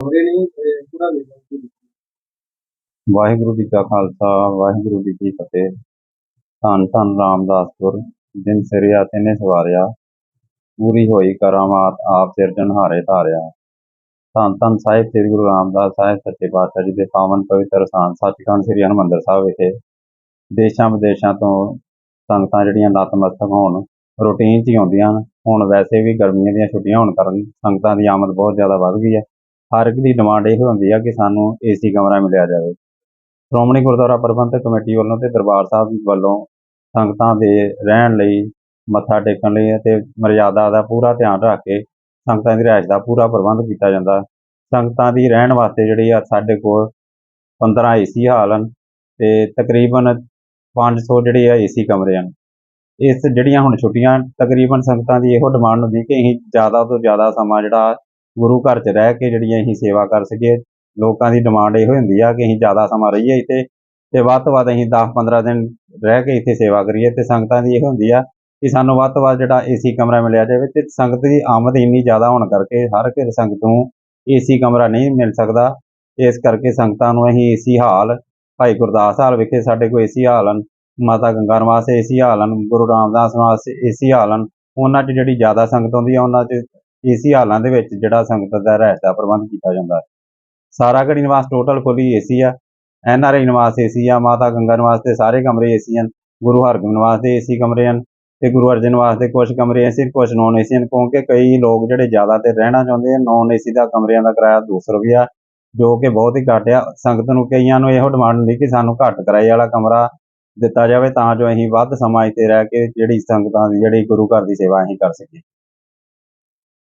ਕਮਰੇ ਨਹੀਂ ਪੂਰਾ ਮਿਲਦਾ ਵਾਹਿਗੁਰੂ ਜੀ ਕਾ ਖਾਲਸਾ, ਵਾਹਿਗੁਰੂ ਜੀ ਕੀ ਫਤਿਹ। ਧੰਨ ਧੰਨ ਰਾਮਦਾਸਪੁਰ ਜਿਨ ਸਿਰਿਆ ਤਿਨੇ ਸਵਾਰਿਆ। ਪੂਰੀ ਹੋਈ ਕਰਾਮਾਤ, ਆਪ ਸਿਰਜਣ ਹਾਰੇ ਧਾਰਿਆ। ਧੰਨ ਧੰਨ ਸਾਹਿਬ, ਸ੍ਰੀ ਗੁਰੂ ਰਾਮਦਾਸ ਸਾਹਿਬ, ਸੱਚੇ ਪਾਤਸ਼ਾਹ ਜੀ ਦੇ ਪਾਵਨ ਪਵਿੱਤਰ ਸਥਾਨ, ਸੱਚਖੰਡ ਸ੍ਰੀ ਹਰਿਮੰਦਰ ਸਾਹਿਬ ਵਿਖੇ। ਦੇਸ਼ਾਂ ਵਿਦੇਸ਼ਾਂ ਤੋਂ ਸੰਗਤਾਂ ਜਿਹੜੀਆਂ ਨਤਮਸਤਕ ਹੋਣ, ਰੂਟੀਨ 'ਚ ਹੀ ਆਉਂਦੀਆਂ ਹਨ। ਹੁਣ ਵੈਸੇ ਵੀ ਗਰਮੀਆਂ ਦੀਆਂ ਛੁੱਟੀਆਂ ਹੋਣ ਕਾਰਨ ਸੰਗਤਾਂ ਦੀ ਆਮਦ ਬਹੁਤ ਜ਼ਿਆਦਾ ਵੱਧ ਗਈ ਹੈ। ਹਰ ਇੱਕ ਦੀ ਡਿਮਾਂਡ ਇਹ ਹੁੰਦੀ ਆ ਕਿ ਸਾਨੂੰ ਏਸੀ ਕਮਰਾ ਮਿਲਿਆ ਜਾਵੇ। ਸ਼੍ਰੋਮਣੀ ਗੁਰਦੁਆਰਾ ਪ੍ਰਬੰਧਕ ਕਮੇਟੀ ਵੱਲੋਂ ਤੇ ਦਰਬਾਰ ਸਾਹਿਬ ਵੱਲੋਂ ਸੰਗਤਾਂ ਦੇ ਰਹਿਣ ਲਈ, ਮੱਥਾ ਟੇਕਣ ਲਈ ਅਤੇ ਮਰਿਆਦਾ ਦਾ ਪੂਰਾ ਧਿਆਨ ਰੱਖ ਕੇ ਸੰਗਤਾਂ ਦੀ ਰਿਹਾਇਸ਼ ਦਾ ਪੂਰਾ ਪ੍ਰਬੰਧ ਕੀਤਾ ਜਾਂਦਾ। ਸੰਗਤਾਂ ਦੀ ਰਹਿਣ ਵਾਸਤੇ ਜਿਹੜੀ ਆ ਸਾਡੇ ਕੋਲ 15 ਏਸੀ ਹਾਲ ਹਨ ਤੇ ਤਕਰੀਬਨ 500 ਜਿਹੜੇ ਆ ਏਸੀ ਕਮਰੇ ਹਨ। ਇਸ ਜਿਹੜੀਆਂ ਹੁਣ ਛੁੱਟੀਆਂ, ਤਕਰੀਬਨ ਸੰਗਤਾਂ ਦੀ ਇਹੋ ਡਿਮਾਂਡ ਹੁੰਦੀ ਕਿ ਅਸੀਂ ਜ਼ਿਆਦਾ ਤੋਂ ਜ਼ਿਆਦਾ ਸਮਾਂ ਜਿਹੜਾ ਗੁਰੂ ਘਰ 'ਚ ਰਹਿ ਕੇ ਜਿਹੜੀ ਅਸੀਂ ਸੇਵਾ ਕਰ ਸਕੀਏ, ਲੋਕਾਂ ਦੀ ਡਿਮਾਂਡ ਇਹੋ ਹੁੰਦੀ ਆ ਕਿ ਅਸੀਂ ਜ਼ਿਆਦਾ ਸਮਾਂ ਰਹੀਏ ਇੱਥੇ ਤੇ ਵੱਧ ਤੋਂ ਵੱਧ ਅਸੀਂ 10-15 ਦਿਨ ਰਹਿ ਕੇ ਇੱਥੇ ਸੇਵਾ ਕਰੀਏ ਤੇ ਸੰਗਤਾਂ ਦੀ ਇਹ ਹੁੰਦੀ ਆ ਕਿ ਸਾਨੂੰ ਵੱਧ ਤੋਂ ਵੱਧ ਜਿਹੜਾ ਏਸੀ ਕਮਰਾ ਮਿਲਿਆ ਜਾਵੇ ਤੇ ਸੰਗਤ ਦੀ ਆਮਦ ਇੰਨੀ ਜ਼ਿਆਦਾ ਹੋਣ ਕਰਕੇ ਹਰ ਇੱਕ ਸੰਗਤ ਨੂੰ ਏਸੀ ਕਮਰਾ ਨਹੀਂ ਮਿਲ ਸਕਦਾ। ਇਸ ਕਰਕੇ ਸੰਗਤਾਂ ਨੂੰ ਅਸੀਂ ਏਸੀ ਹਾਲ, ਭਾਈ ਗੁਰਦਾਸ ਹਾਲ ਵਿਖੇ ਸਾਡੇ ਕੋਲ ਏਸੀ ਹਾਲ ਹਨ, ਮਾਤਾ ਗੰਗਾ ਨਿਵਾਸ ਏਸੀ ਹਾਲ ਹਨ, ਗੁਰੂ ਰਾਮਦਾਸ ਨਿਵਾਸ ਏਸੀ ਹਾਲ ਹਨ। ਉਹਨਾਂ 'ਚ ਜਿਹੜੀ ਜ਼ਿਆਦਾ ਸੰਗਤ ਆਉਂਦੀ ਆ, ਉਹਨਾਂ 'ਚ ਏਸੀ ਹਾਲਾਂ ਦੇ ਵਿੱਚ ਜਿਹੜਾ ਸੰਗਤ ਦਾ ਰਹਿਤ ਦਾ ਪ੍ਰਬੰਧ ਕੀਤਾ ਜਾਂਦਾ ਹੈ। ਸਾਰਾ ਘੜੀ ਨਿਵਾਸ ਟੋਟਲ ਫੁੱਲੀ ਏਸੀ ਆ। ਐਨ ਆਰ ਆਈ ਨਿਵਾਸ ਏਸੀ ਆ, ਮਾਤਾ ਗੰਗਾ ਨਿਵਾਸ ਦੇ ਸਾਰੇ ਕਮਰੇ ਏਸੀ ਹਨ। ਗੁਰੂ ਹਰਗੋਬਿੰਦ ਨਿਵਾਸ ਦੇ ਏਸੀ ਕਮਰੇ ਹਨ ਤੇ ਗੁਰੂ ਅਰਜਨ ਨਿਵਾਸ ਦੇ ਕੁਝ ਕਮਰੇ ਏਸੀ ਕੁਝ ਨੌਨ ਏਸੀ ਹਨ ਕਿਉਂਕਿ ਕਈ ਲੋਕ ਜਿਹੜੇ ਜ਼ਿਆਦਾ ਤੇ ਰਹਿਣਾ ਚਾਹੁੰਦੇ ਆ ਨੌਨ ਏਸੀ ਦਾ ਕਮਰਿਆਂ ਦਾ ਕਿਰਾਇਆ 200 ਰੁਪਇਆ ਜੋ ਕਿ ਬਹੁਤ ਹੀ ਘੱਟ ਆ। ਸੰਗਤ ਨੂੰ ਕਈਆਂ ਨੂੰ ਇਹੋ ਡਿਮਾਂਡ ਹੁੰਦੀ ਕਿ ਸਾਨੂੰ ਘੱਟ ਕਿਰਾਏ ਵਾਲਾ ਕਮਰਾ ਦਿੱਤਾ ਜਾਵੇ ਤਾਂ ਜੋ ਅਸੀਂ ਵੱਧ ਸਮਾਂ ਇੱਥੇ ਰਹਿ ਕੇ ਜਿਹੜੀ ਸੰਗਤਾਂ ਦੀ, ਜਿਹੜੀ ਗੁਰੂ ਘਰ ਦੀ ਸੇਵਾ ਅਸੀਂ ਕਰ ਸਕੀਏ।